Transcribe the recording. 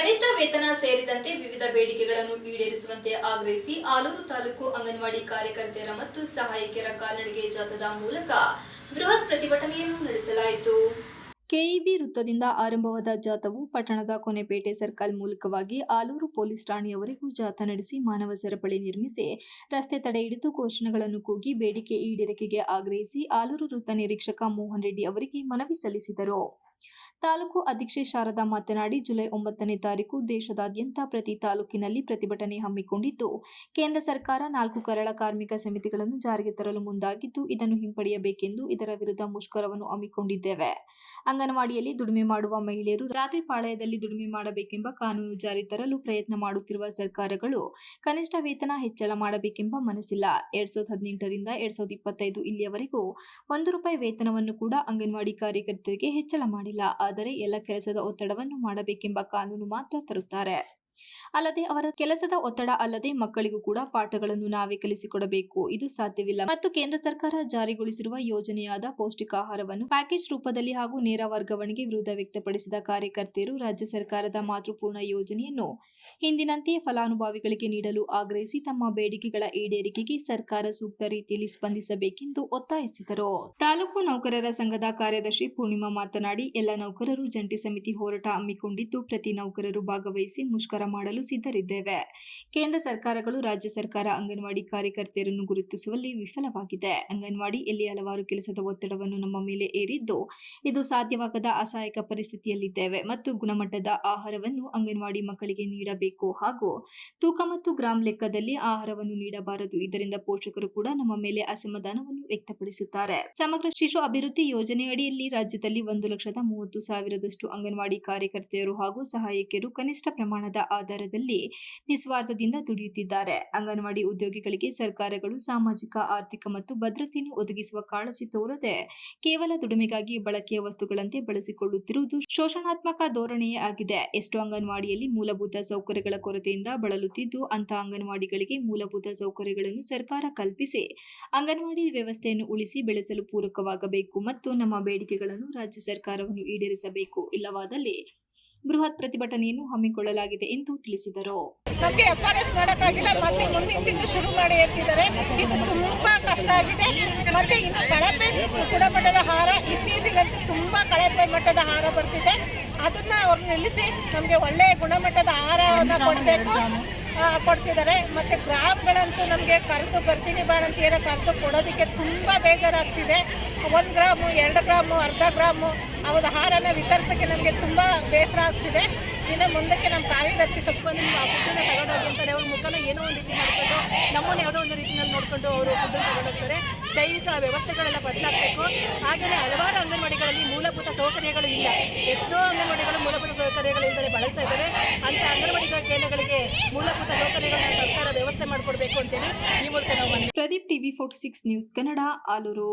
ಕನಿಷ್ಠ ವೇತನ ಸೇರಿದಂತೆ ವಿವಿಧ ಬೇಡಿಕೆಗಳನ್ನು ಈಡೇರಿಸುವಂತೆ ಆಗ್ರಹಿಸಿ ಆಲೂರು ತಾಲೂಕು ಅಂಗನವಾಡಿ ಕಾರ್ಯಕರ್ತೆಯರ ಮತ್ತು ಸಹಾಯಕಿಯರ ಕಾಲ್ನಡಿಗೆ ಜಾಥಾದ ಮೂಲಕ ಬೃಹತ್ ಪ್ರತಿಭಟನೆಯನ್ನು ನಡೆಸಲಾಯಿತು. ಕೆಇಬಿ ವೃತ್ತದಿಂದ ಆರಂಭವಾದ ಜಾಥವು ಪಟ್ಟಣದ ಕೊನೆಪೇಟೆ ಸರ್ಕಲ್ ಮೂಲಕವಾಗಿ ಆಲೂರು ಪೊಲೀಸ್ ಠಾಣೆಯವರೆಗೂ ಜಾಥಾ ನಡೆಸಿ ಮಾನವ ಸರಪಳಿ ನಿರ್ಮಿಸಿ, ರಸ್ತೆ ತಡೆ ಹಿಡಿದು ಘೋಷಣೆಗಳನ್ನು ಕೂಗಿ ಬೇಡಿಕೆ ಈಡೇರಿಕೆಗೆ ಆಗ್ರಹಿಸಿ ಆಲೂರು ವೃತ್ತ ನಿರೀಕ್ಷಕ ಮೋಹನ್ ರೆಡ್ಡಿ ಅವರಿಗೆ ಮನವಿ ಸಲ್ಲಿಸಿದರು. ತಾಲೂಕು ಅಧ್ಯಕ್ಷೆ ಶಾರದಾ ಮಾತನಾಡಿ, ಜುಲೈ ಒಂಬತ್ತನೇ ತಾರೀಕು ದೇಶದಾದ್ಯಂತ ಪ್ರತಿ ತಾಲೂಕಿನಲ್ಲಿ ಪ್ರತಿಭಟನೆ ಹಮ್ಮಿಕೊಂಡಿದ್ದು, ಕೇಂದ್ರ ಸರ್ಕಾರ ನಾಲ್ಕು ಕರಳ ಕಾರ್ಮಿಕ ಸಮಿತಿಗಳನ್ನು ಜಾರಿಗೆ ತರಲು ಮುಂದಾಗಿದ್ದು, ಇದನ್ನು ಹಿಂಪಡೆಯಬೇಕೆಂದು ಇದರ ವಿರುದ್ಧ ಮುಷ್ಕರವನ್ನು ಹಮ್ಮಿಕೊಂಡಿದ್ದೇವೆ. ಅಂಗನವಾಡಿಯಲ್ಲಿ ದುಡಿಮೆ ಮಾಡುವ ಮಹಿಳೆಯರು ರಾತ್ರಿ ಪಾಳಯದಲ್ಲಿ ದುಡಿಮೆ ಮಾಡಬೇಕೆಂಬ ಕಾನೂನು ಜಾರಿ ತರಲು ಪ್ರಯತ್ನ ಮಾಡುತ್ತಿರುವ ಸರ್ಕಾರಗಳು ಕನಿಷ್ಠ ವೇತನ ಹೆಚ್ಚಳ ಮಾಡಬೇಕೆಂಬ ಮನಸ್ಸಿಲ್ಲ. ಎರಡ್ ಸಾವಿರದ ಹದಿನೆಂಟರಿಂದ ಎರಡ್ ಸಾವಿರದ ಇಪ್ಪತ್ತೈದು ಇಲ್ಲಿಯವರೆಗೂ ಒಂದು ರೂಪಾಯಿ ವೇತನವನ್ನು ಕೂಡ ಅಂಗನವಾಡಿ ಕಾರ್ಯಕರ್ತರಿಗೆ ಹೆಚ್ಚಳ ಮಾಡಿಲ್ಲ. ಆದರೆ ಎಲ್ಲ ಕೆಲಸದ ಒತ್ತಡವನ್ನು ಮಾಡಬೇಕೆಂಬ ಕಾನೂನು ಮಾತ್ರ ತರುತ್ತಾರೆ. ಅಲ್ಲದೆ ಅವರ ಕೆಲಸದ ಒತ್ತಡ ಅಲ್ಲದೆ ಮಕ್ಕಳಿಗೂ ಕೂಡ ಪಾಠಗಳನ್ನು ನಾವೇ ಕಲಿಸಿಕೊಡಬೇಕು. ಇದು ಸಾಧ್ಯವಿಲ್ಲ. ಮತ್ತು ಕೇಂದ್ರ ಸರ್ಕಾರ ಜಾರಿಗೊಳಿಸಿರುವ ಯೋಜನೆಯಾದ ಪೌಷ್ಟಿಕಾಹಾರವನ್ನು ಪ್ಯಾಕೇಜ್ ರೂಪದಲ್ಲಿ ಹಾಗೂ ನೇರ ವರ್ಗಾವಣೆಗೆ ವಿರೋಧ ವ್ಯಕ್ತಪಡಿಸಿದ ಕಾರ್ಯಕರ್ತೆಯರು ರಾಜ್ಯ ಸರ್ಕಾರದ ಮಾತೃಪೂರ್ಣ ಯೋಜನೆಯನ್ನು ಹಿಂದಿನಂತೆಯೇ ಫಲಾನುಭವಿಗಳಿಗೆ ನೀಡಲು ಆಗ್ರಹಿಸಿ ತಮ್ಮ ಬೇಡಿಕೆಗಳ ಈಡೇರಿಕೆಗೆ ಸರ್ಕಾರ ಸೂಕ್ತ ರೀತಿಯಲ್ಲಿ ಸ್ಪಂದಿಸಬೇಕೆಂದು ಒತ್ತಾಯಿಸಿದರು. ತಾಲೂಕು ನೌಕರರ ಸಂಘದ ಕಾರ್ಯದರ್ಶಿ ಪೂರ್ಣಿಮಾ ಮಾತನಾಡಿ, ಎಲ್ಲ ನೌಕರರು ಜಂಟಿ ಸಮಿತಿ ಹೋರಾಟ ಹಮ್ಮಿಕೊಂಡಿದ್ದು, ಪ್ರತಿ ನೌಕರರು ಭಾಗವಹಿಸಿ ಮುಷ್ಕರ ಮಾಡಲು ಸಿದ್ಧರಿದ್ದೇವೆ. ಕೇಂದ್ರ ಸರ್ಕಾರಗಳು ರಾಜ್ಯ ಸರ್ಕಾರ, ಅಂಗನವಾಡಿ ಕಾರ್ಯಕರ್ತೆಯರನ್ನು ಗುರುತಿಸುವಲ್ಲಿ ವಿಫಲವಾಗಿದೆ. ಅಂಗನವಾಡಿಯಲ್ಲಿ ಹಲವಾರು ಕೆಲಸದ ಒತ್ತಡವನ್ನು ನಮ್ಮ ಮೇಲೆ ಏರಿದ್ದು, ಇದು ಸಾಧ್ಯವಾಗದ ಅಸಹಾಯಕ ಪರಿಸ್ಥಿತಿಯಲ್ಲಿದ್ದೇವೆ ಮತ್ತು ಗುಣಮಟ್ಟದ ಆಹಾರವನ್ನು ಅಂಗನವಾಡಿ ಮಕ್ಕಳಿಗೆ ನೀಡಬೇಕು. ಹಾಗೂ ತೂಕ ಮತ್ತು ಗ್ರಾಮ್ ಲೆಕ್ಕದಲ್ಲಿ ಆಹಾರವನ್ನು ನೀಡಬಾರದು. ಇದರಿಂದ ಪೋಷಕರು ಕೂಡ ನಮ್ಮ ಮೇಲೆ ಅಸಮಾಧಾನವನ್ನು ವ್ಯಕ್ತಪಡಿಸುತ್ತಾರೆ. ಸಮಗ್ರ ಶಿಶು ಅಭಿವೃದ್ಧಿ ಯೋಜನೆಯಡಿಯಲ್ಲಿ ರಾಜ್ಯದಲ್ಲಿ ಒಂದು ಲಕ್ಷದ ಮೂವತ್ತು ಸಾವಿರದಷ್ಟು ಅಂಗನವಾಡಿ ಕಾರ್ಯಕರ್ತೆಯರು ಹಾಗೂ ಸಹಾಯಕಿಯರು ಕನಿಷ್ಠ ಪ್ರಮಾಣದ ಆಧಾರದಲ್ಲಿ ನಿಸ್ವಾರ್ಥದಿಂದ ದುಡಿಯುತ್ತಿದ್ದಾರೆ. ಅಂಗನವಾಡಿ ಉದ್ಯೋಗಿಗಳಿಗೆ ಸರ್ಕಾರಗಳು ಸಾಮಾಜಿಕ, ಆರ್ಥಿಕ ಮತ್ತು ಭದ್ರತೆಯನ್ನು ಒದಗಿಸುವ ಕಾಳಜಿ ತೋರದೆ ಕೇವಲ ದುಡಿಮೆಗಾಗಿ ಬಳಕೆಯ ವಸ್ತುಗಳಂತೆ ಬಳಸಿಕೊಳ್ಳುತ್ತಿರುವುದು ಶೋಷಣಾತ್ಮಕ ಧೋರಣೆಯೇ ಆಗಿದೆ. ಎಷ್ಟು ಅಂಗನವಾಡಿಯಲ್ಲಿ ಮೂಲಭೂತ ಸೌಕರ್ಯಗಳ ಕೊರತೆಯಿಂದ ಬಳಲುತ್ತಿದ್ದು ಅಂತಹ ಅಂಗನವಾಡಿಗಳಿಗೆ ಮೂಲಭೂತ ಸೌಕರ್ಯಗಳನ್ನು ಸರ್ಕಾರ ಕಲ್ಪಿಸಿ, ಅಂಗನವಾಡಿ ವ್ಯವಸ್ಥೆಯನ್ನು ಉಳಿಸಿ ಬೆಳೆಸಲು ಪೂರಕವಾಗಬೇಕು ಮತ್ತು ನಮ್ಮ ಬೇಡಿಕೆಗಳನ್ನು ರಾಜ್ಯ ಸರ್ಕಾರವನ್ನು ಈಡೇರಿಸಬೇಕು. ಇಲ್ಲವಾದಲ್ಲಿ ಬೃಹತ್ ಪ್ರತಿಭಟನೆಯನ್ನು ಹಮ್ಮಿಕೊಳ್ಳಲಾಗಿದೆ ಎಂದು ತಿಳಿಸಿದರು. ನಮಗೆ ಎಫ್ ಆರ್ ಎಸ್ ಮಾಡೋಕ್ಕಾಗಿಲ್ಲ, ಮತ್ತೆ ಮುಂದಿನ ತಿಂಗಳು ಶುರು ಮಾಡಿ ಎತ್ತಿದ್ದಾರೆ ಇದು ತುಂಬ ಕಷ್ಟ ಆಗಿದೆ. ಮತ್ತೆ ಇನ್ನು ಕಳಪೆ ಗುಣಮಟ್ಟದ ಹಾರ, ಇತ್ತೀಚೆಗಂತೂ ತುಂಬ ಕಳಪೆ ಮಟ್ಟದ ಹಾರ ಬರ್ತಿದೆ. ಅದನ್ನ ಅವ್ರು ನಿಲ್ಲಿಸಿ ನಮಗೆ ಒಳ್ಳೆಯ ಗುಣಮಟ್ಟದ ಆಹಾರವನ್ನು ಕೊಡಬೇಕು. ಕೊಡ್ತಿದ್ದಾರೆ. ಮತ್ತೆ ಗ್ರಾಮ್ಗಳಂತೂ ನಮಗೆ ಕರೆದು ಗರ್ಭಿಣಿ ಬಾಣಂತಿಯರ ಕರೆದು ಕೊಡೋದಕ್ಕೆ ತುಂಬ ಬೇಜಾರಾಗ್ತಿದೆ. ಒಂದು ಗ್ರಾಮು, ಎರಡು ಗ್ರಾಮು, ಅರ್ಧ ಗ್ರಾಮು ಅವರ ಆಹಾರನ ವಿತರಿಸೋಕ್ಕೆ ನನಗೆ ತುಂಬ ಬೇಸರ ಆಗ್ತಿದೆ. ಇನ್ನು ಮುಂದಕ್ಕೆ ನಮ್ಮ ಕಾರ್ಯದರ್ಶಿ ಸ್ವಲ್ಪ ನಿಮ್ಮ ಫುಡ್ಡನ್ನ ತಗೊಂಡೋಗಿ ಅಂತಾರೆ. ಅವ್ರ ಮುಖನ ಏನೋ ಒಂದು ರೀತಿ ಮಾಡ್ಕೊಂಡು, ನಮ್ಮನ್ನು ಯಾವುದೋ ಒಂದು ರೀತಿಯಲ್ಲಿ ನೋಡಿಕೊಂಡು ಅವರು ಫುಡ್ಡನ್ನು ತಗೊಂಡೋಗ್ತಾರೆ ದೈಹಿಕ ವ್ಯವಸ್ಥೆಗಳೆಲ್ಲ ಬದಲಾಗಬೇಕು. ಹಾಗೆಯೇ ಹಲವಾರು ಅಂಗನವಾಡಿಗಳಲ್ಲಿ ಮೂಲಭೂತ ಸೌಕರ್ಯಗಳು ಇಲ್ಲ. ಎಷ್ಟೋ ಅಂಗನವಾಡಿಗಳು ಮೂಲಭೂತ ಸೌಕರ್ಯಗಳು ಇಲ್ಲದೆ ಬಳಲ್ತಾ ಇದ್ದಾರೆ ಅಂತ ಅಂಗನವಾಡಿಗಳ ಕೇಂದ್ರಗಳಿಗೆ ಮೂಲಭೂತ ಸೌಕರ್ಯಗಳನ್ನು ಸರ್ಕಾರ ವ್ಯವಸ್ಥೆ ಮಾಡಿಕೊಡ್ಬೇಕು ಅಂತೇಳಿ ಈ ಮೂಲಕ ನಾವು Pradeep TV forty six news Kannada, Alur.